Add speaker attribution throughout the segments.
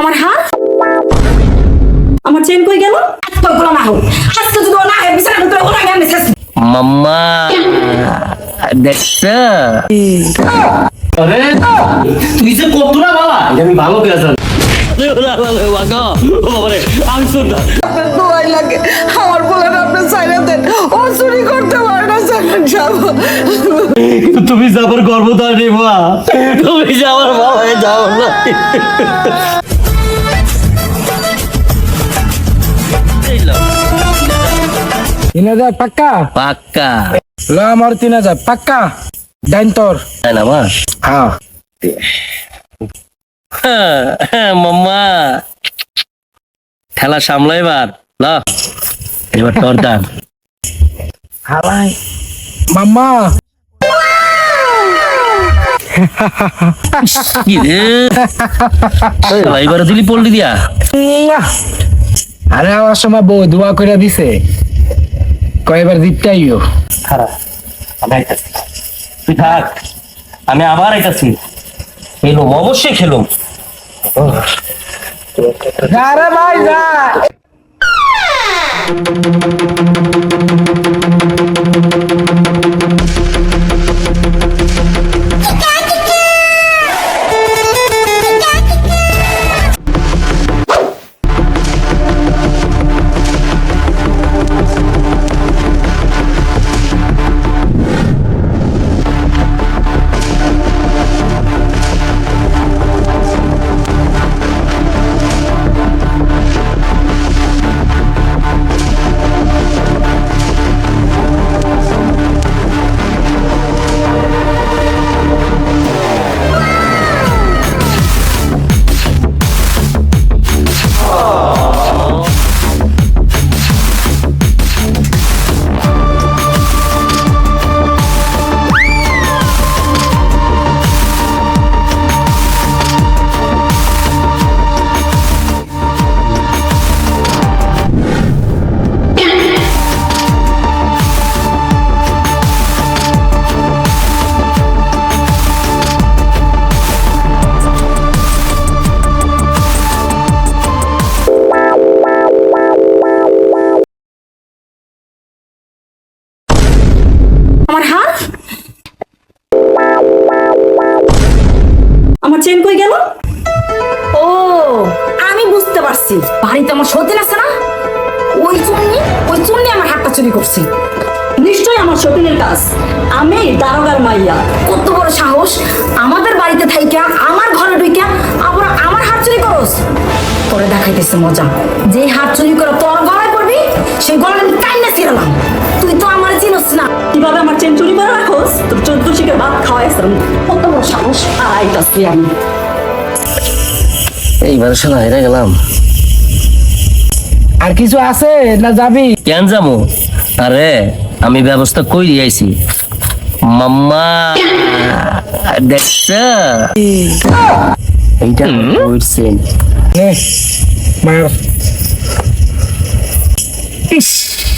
Speaker 1: আমার হাত? আমার চেন কই গেল? আজকে ওগুলো না হোক আজকে যদি না হয় বিছানা ভিতরে ওরা শেষ।
Speaker 2: মাম্মা দেখছ?
Speaker 3: আরে তুই যে কত না বাবা এটা আমি ভালো করে জানি।
Speaker 2: আমি শুনলাম
Speaker 4: দোয়াই লাগে আমার বলে আপনি চাইলে দেন। ও চুরি করতে পারে না সেখানে যাব।
Speaker 3: তুমি যাবার মা
Speaker 2: তুমি যে আমার বাবা যাও না।
Speaker 5: তিন হাজার পাক্কা?
Speaker 2: পাক্কা।
Speaker 5: ল আমার তিন হাজার পাক্কা? ডাইন তোর।
Speaker 2: তাই না মা
Speaker 5: হ্যাঁ।
Speaker 2: হ্যাঁ, মাম্মা। খেলা সামলা এবার। ল। এবার তোর দান
Speaker 5: হালাই। মাম্মা।
Speaker 2: এবারে দিলি পল্টি দিয়া।
Speaker 5: আরে আমার সময় বউ দোয়া করে দিছে। কয়বার জিতটাইও
Speaker 2: খারাপ আমি আইতাছি। তুই থাক আমি আবার আইতাছি। খেলুম অবশ্যই খেলুম।
Speaker 5: যা রে ভাই যা
Speaker 1: চেন কই গেল? ও, আমি বুঝতে পারছি। বাড়িতে আমার সতীন আছে না? ওই চুন্নি ওই চুন্নি আমার হাতটা চুরি করছে। নিশ্চয়ই আমার সতীনের কাজ। আমি দারোগার মাইয়া। কত বড় সাহস। আমাদের বাড়িতে থাইকা, আমার ঘরে ঢুইকা, আবার আমার হাত চুরি করস? পরে দেখাইতেছে মজা। যে হাত চুরি করে তোর গলায় পড়বি, সেই গলায় আমি টাইনা ছিলাম তুই তো আমার চিনস না। কীভাবে আমার চেন চুরি করে রাখোস? তোর চোদ্দ শিখে ভাত বড় সাহস আইতাছি আমি।
Speaker 2: এইবার শোনা হেরে গেলাম।
Speaker 5: আর কিছু আছে না যাবি?
Speaker 2: কেন যাব? আরে আমি ব্যবস্থা কই আইছি? মাম্মা দেখছ? এইটা
Speaker 5: নে, মার।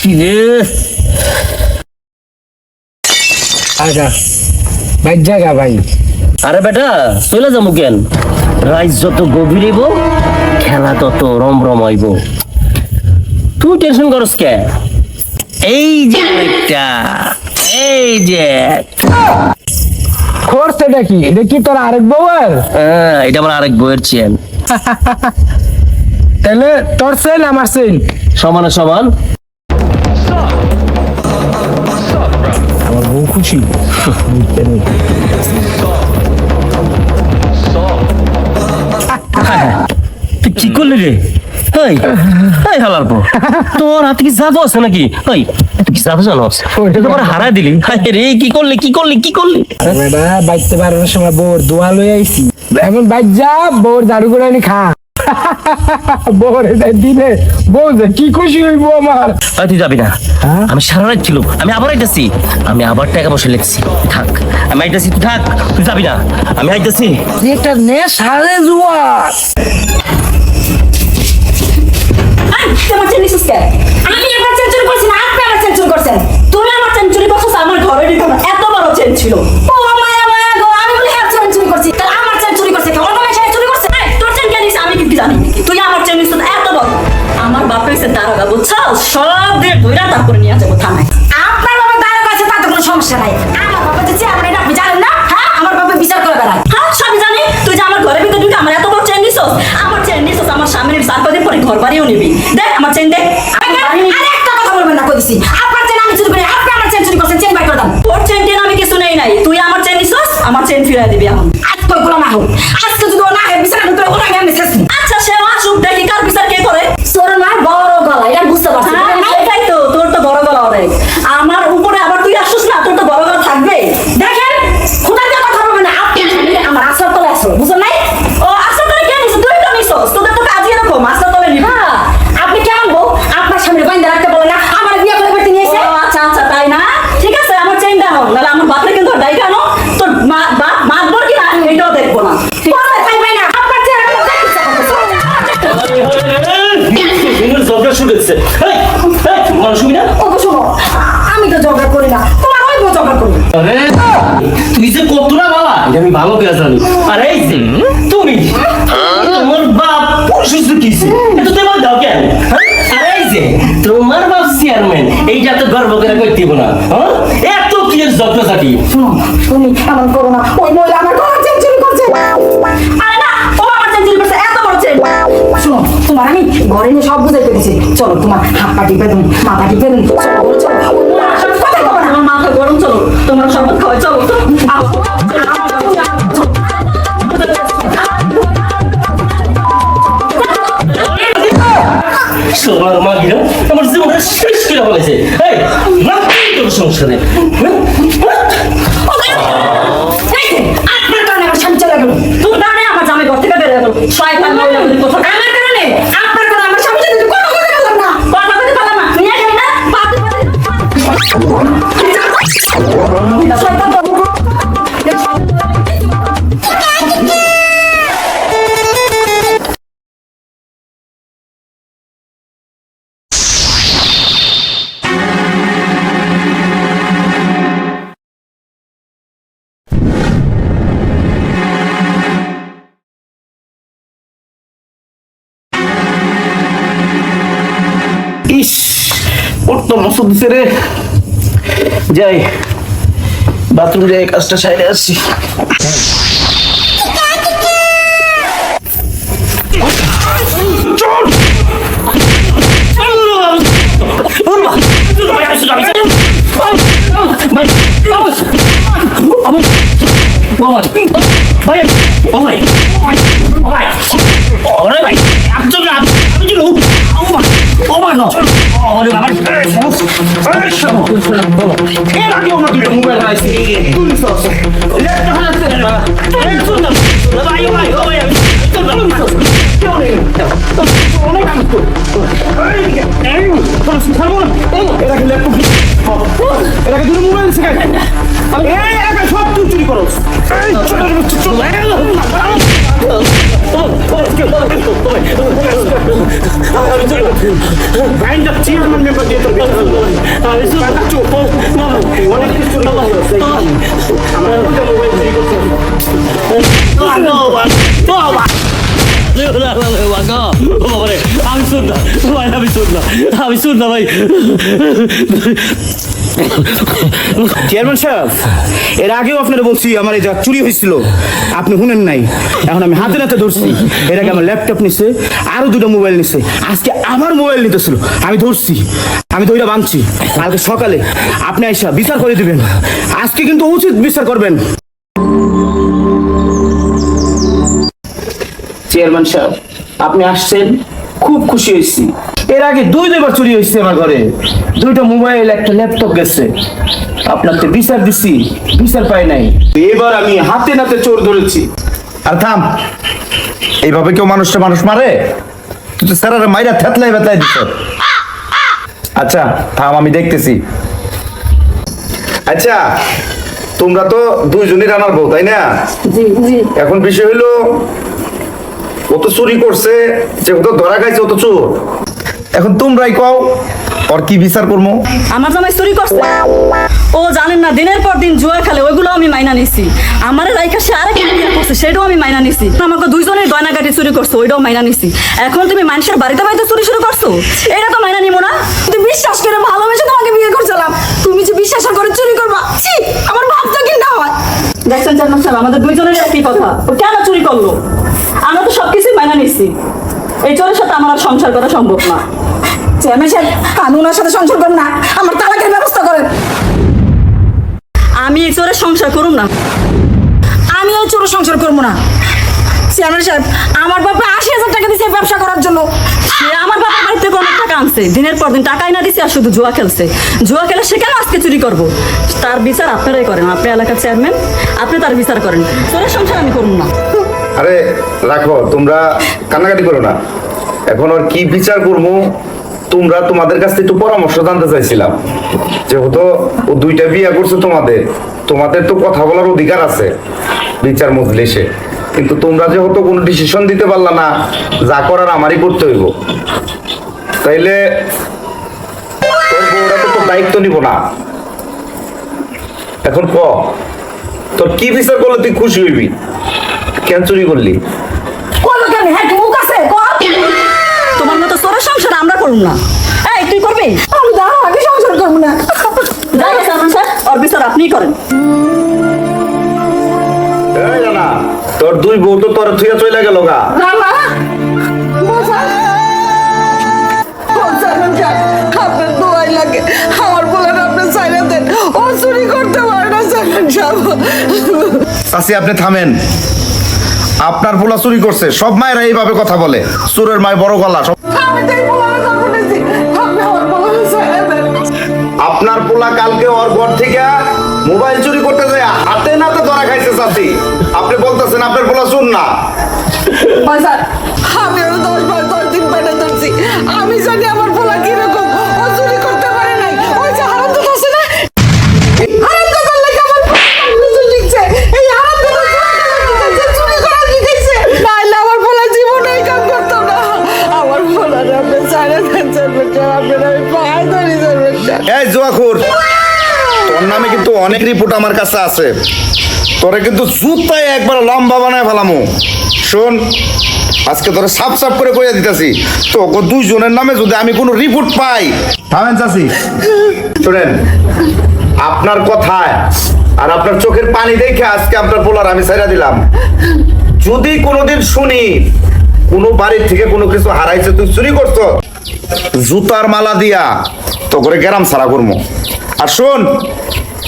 Speaker 2: কি রে?
Speaker 5: আগা ভাই জায়গা ভাই।
Speaker 2: আরে বেটা চলে যাব কেন? রাইজ যত গভীর হইব খেলা তত রমরম হইব। তুই টেনশন করস কে? এই যে একটা এই যে
Speaker 5: খরচ এটা কি? এটা কি তোর আরেক বউ আর
Speaker 2: হ্যাঁ, এটা আমার আরেক বইয়ের চেন
Speaker 5: তাহলে তোর সেন আমার সেন
Speaker 2: সমানে সমান?
Speaker 5: আমার বউ খুশি।
Speaker 2: করলি রে? এই এই হালার পর তোর হাতে কি জাদু আছে নাকি? এই তুই কি জাদু জানো? তুই তোমার হারাই দিলি। রে কি করলি কি করলি কি করলি?
Speaker 5: বেটা বাইতে পারানোর সময় বউর দোয়া লই আইছি। এখন যা ঝাড়ু করে আনি খা। এটা দিলে বউ কি খুশি হইব আমার।
Speaker 2: তুই যাবি না।
Speaker 5: হ্যাঁ?
Speaker 2: আমি সারা রাত ছিল আমি আবার আইতাছি। আমি আবার টাকা পয়সা লিখছি। থাক আমি আইতাছি তুই থাক তুই যাবি না। আমি আইতাছি।
Speaker 5: এটা নে সারে জুয়ার
Speaker 1: তোমার চেন নিছিস আমি আমার চেঞ্চুরি করছি? না, আপনি আমার চেঞ্চুরি করছেন। তুমি আমার চেঞ্চুরি করছ আমার ঘরে দিতাম এত বড় হ্যাঁ, চেন ছিল। আমার বুঝছ? সব দিয়ে নিয়ে আপনার বাবা আছে, তাতে কোনো সমস্যা নাই। আমার বাবা এটা আপনি না? হ্যাঁ? আমার বাবা বিচার করে বেড়ায়। হ্যাঁ সবই জানি। তুই যে আমার ঘরের ভিতরে ঢুকে আমার এত বড় চেন নিছিস? চার পরে ঘর বাড়িও নিবি। দেখ আমার চেন দেখ আরে একটা কথা বলবেন না কইছি আপনার চেন আমি চুরি করি আপনি আমার চেন চুরি করছেন চেন বাই করে দাম তোর চেন টেন আমি কিছু নেই নাই। তুই আমার চেন নিছস আমার চেন ফিরাই দিবি এখন।
Speaker 2: এই, মানুষ না
Speaker 1: শোনো আমি তো জগা করি না তোমার ওই করি।
Speaker 2: আরে তুই যে কতটা বাবা এটা আমি ভালো করে জানি। আর এই যে তুমি তোমার বাপ কিছে এটা তোমার দাও কেন? হ্যাঁ? আর এই যে তোমার বাপ চেয়ারম্যান এইটা তো গর্ব করে কই দিব না হ্যাঁ? এত কি যত্ন থাকি?
Speaker 1: শোনো তুমি এমন করো না ওই মহিলা আমার ঘর করছে। আমি ঘরে নিয়ে সব বুঝাইতে দিছি চলো তোমার হাত পা টিপে দিন মাথা টিপে দিন চলো আমার আমার মাথা গরম চলো তোমার শরবত খাওয়াই চলো আমার।
Speaker 2: সোনার আমার এই রাখি তোর সংসারে
Speaker 1: ওর তো মসুদ দিছে রে যাই বাথরুম যাই কাজটা সাইডে আসছি ও মা না আরে বাবা
Speaker 3: এর আগে অন্য দুটো মোবাইল আছে তুই সস লেট হাতে
Speaker 2: আমি আমি শুনলাম ভাই
Speaker 3: চেয়ারম্যান সাহেব, এর আগেও আপনারা বলছি আমার এই যা চুরি হয়েছিল, আপনি শুনেন নাই। এখন আমি হাতে নাতে ধরছি। এর আগে আমার ল্যাপটপ নিছে, আরও দুটো মোবাইল নিছে। আজকে আমার মোবাইল নিতেছিল, আমি ধরছি। আমি ধৈরা বাঁধছি কালকে সকালে আপনি আইসা বিচার করে দিবেন। আজকে কিন্তু উচিত বিচার করবেন। চেয়ারম্যান সাহেব আপনি আসছেন খুব খুশি হয়েছি। এর আগে দুই দুইবার চুরি হয়েছে আমার ঘরে। দুইটা মোবাইল একটা ল্যাপটপ গেছে। আপনার তো বিচার দিছি বিচার পাই নাই। এবার আমি হাতে নাতে চোর ধরেছি।
Speaker 6: আর থাম। এইভাবে কেউ মানুষটা মানুষ মারে? তুই তো স্যারের মাইরা থেতলাই বেতলাই দিছ। আচ্ছা থাম আমি দেখতেছি। আচ্ছা তোমরা তো দুইজনই রানার বউ তাই না? এখন বিষয় হইল ও তো চুরি করছে যে ও তো ধরা খাইছে ও তো চোর। এখন তোমরাই কও আর ওর কি বিচার করব
Speaker 1: আমার জামাই চুরি করছে। ও জানেন না দিনের পর দিন জুয়া খেলে ওইগুলো আমি মাইনা নিছি। আমার রাইখা সে আরেক বিয়ে করছে সেটাও আমি মাইনা নিছি। আমাকে দুইজনের গয়নাগাটি চুরি করছ ওইটাও মাইনা নিছি। এখন তুমি মানুষের বাড়িতে বাড়িতে চুরি শুরু করছ? এটা তো মাইনা নিবো না। তুমি বিশ্বাস করে ভালোবেসে তোমাকে বিয়ে করছিলাম। তুমি যে বিশ্বাস করে চুরি করবা ছি, আমার ভাবতে কি না হয় দেখছেন চেয়ারম্যান সাহেব আমাদের দুইজনের একই কথা। ও কেন চুরি করল? আমরা তো সবকিছুই মাইনা নিছি। এই চোরের সাথে আমার আর সংসার করা সম্ভব না। চেয়ারম্যান সাহেব আমি সাথে সংসার করেন না আমার তালাকের ব্যবস্থা করেন। আমি এই চোরের সংসার করুন না। আমি ওই চোরের সংসার করব না। চেয়ারম্যান সাহেব, আমার বাবা আশি হাজার টাকা এই ব্যবসা করার জন্য। আমার বাবা বাড়ি থেকে অনেক টাকা আনছে। দিনের পর দিন টাকাই না দিছে আর শুধু জুয়া খেলছে। জুয়া খেলে সে কেন আজকে চুরি করব? তার বিচার আপনারাই করেন। আপনি এলাকার চেয়ারম্যান, আপনি তার বিচার করেন। চোরের সংসার আমি করুন না।
Speaker 6: আরে রাখো, তোমরা কান্নাকাটি করো না। এখন আর কি বিচার করব? তোমরা তোমাদের কাছ থেকে পরামর্শ জানতে চাইছিলাম। যেহেতু ও দুইটা বিয়ে করছে তোমাদের তোমাদের তো কথা বলার অধিকার আছে বিচার মজলিসে। কিন্তু তোমরা যেহেতু কোনো ডিসিশন দিতে পারলা না, যা করার আমারই করতে হইব। তাইলে তোর তোর দায়িত্ব নিব না। এখন ক, তোর কি বিচার করলে তুই খুশি হইবি? কেন চুরি করলি?
Speaker 1: হ্যাঁ তোমার মতো চোরের সংসার আমরা করুন না। এই তুই করবি? আমি দাঁড়া আগে সংসার করব না। যাই চেয়ারম্যান সাহেব ওর বিচার আপনিই করেন।
Speaker 6: তোর দুই বউ তো তোর থুয়া চলে গেল গা। চাষি আপনি থামেন। আপনার পোলা চুরি করছে সব মায়েরা এইভাবে কথা বলে। চোরের মায় বড় গলা সব পোলা কালকে ওর ঘর থেকে মোবাইল চুরি করতে যায়, হাতে নাতে ধরা খাইছে সাথী। আপনি বলতেছেন, আপনার বলা শুন না।
Speaker 4: আমি আরও দশ বার, দশ দিন পেটে ধরছি আমি জানি আমার পোলা
Speaker 6: তোর নামে কিন্তু অনেক রিপোর্ট আমার কাছে আছে। তোরে কিন্তু জুতায় একবার লম্বা বানায় ফেলামু। শোন, আজকে তোরে সাফ সাফ করে কইয়া দিতেছি। তো দুইজনের নামে যদি আমি কোনো রিপোর্ট পাই, থামেন চাষি শোনেন, আপনার কথায় আর আপনার চোখের পানি দেখে আজকে আপনার পোলার আমি ছেড়ে দিলাম। যদি কোনোদিন শুনি কোনো বাড়ির থেকে কোনো কিছু হারাইছে, তুই চুরি করছ জুতার মালা দিয়া তো করে গ্রাম সারা করব আর শোন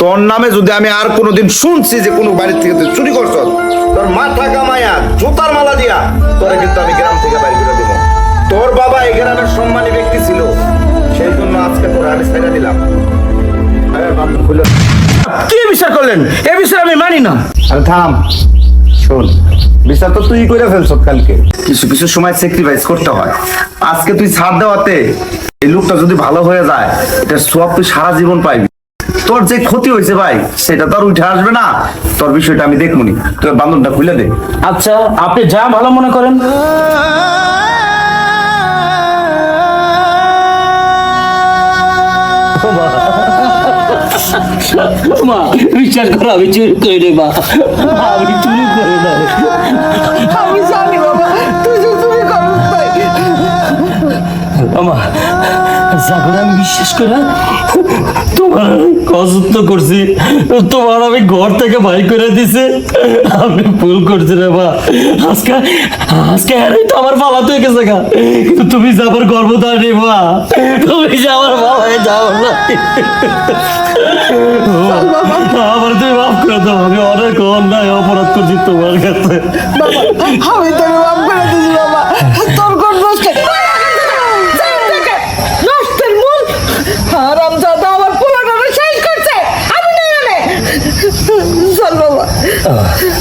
Speaker 6: তোর নামে যদি আমি আর কোনোদিন শুনছি যে কোনো বাড়ির থেকে তুই চুরি করছ তোর মাথা কামায়া জুতার মালা দিয়া তোরে কিন্তু আমি গ্রাম থেকে বাইরে করে দেবো। তোর বাবা এই গ্রামের সম্মানী ব্যক্তি ছিল সেই জন্য আজকে তোর আমি ছেড়ে দিলাম।
Speaker 3: কি বিচার করলেন? এ বিষয়ে আমি মানি না।
Speaker 6: আরে থাম শোন। বিচার তো তুই করে ফেলছ কালকে। কিছু কিছু সময় স্যাক্রিফাইস করতে হয়। আজকে তুই ছাড় দেওয়াতে এই লোকটা যদি ভালো হয়ে যায় এটা সব তুই সারা জীবন পাইবি। তোর যে ক্ষতি হয়েছে ভাই সেটা তো আর উঠে আসবে না। তোর বিষয়টা আমি দেখবনি তোর বান্ধবটা খুলে দে।
Speaker 3: আচ্ছা আপনি যা ভালো মনে করেন।
Speaker 2: মা করো আমি চুরি করি মা। আমি চুরি করি বিশ্বাস করে তোমার করছি। তোমার আমি ঘর থেকে বাই করে দিছে। আমি ভুল করছি রে মা। আজকে আজকে তো আমার হয়ে গেছে গা। কিন্তু তুমি গর্বদার রে মা, তুমি যাও না। আমার তুমি মাফ করে দাও, আমি অনেক অন্যায় অপরাধ করছি তোমার কাছে।
Speaker 4: আমি তোকে মাফ করে দিছি বাবা। তোর uh,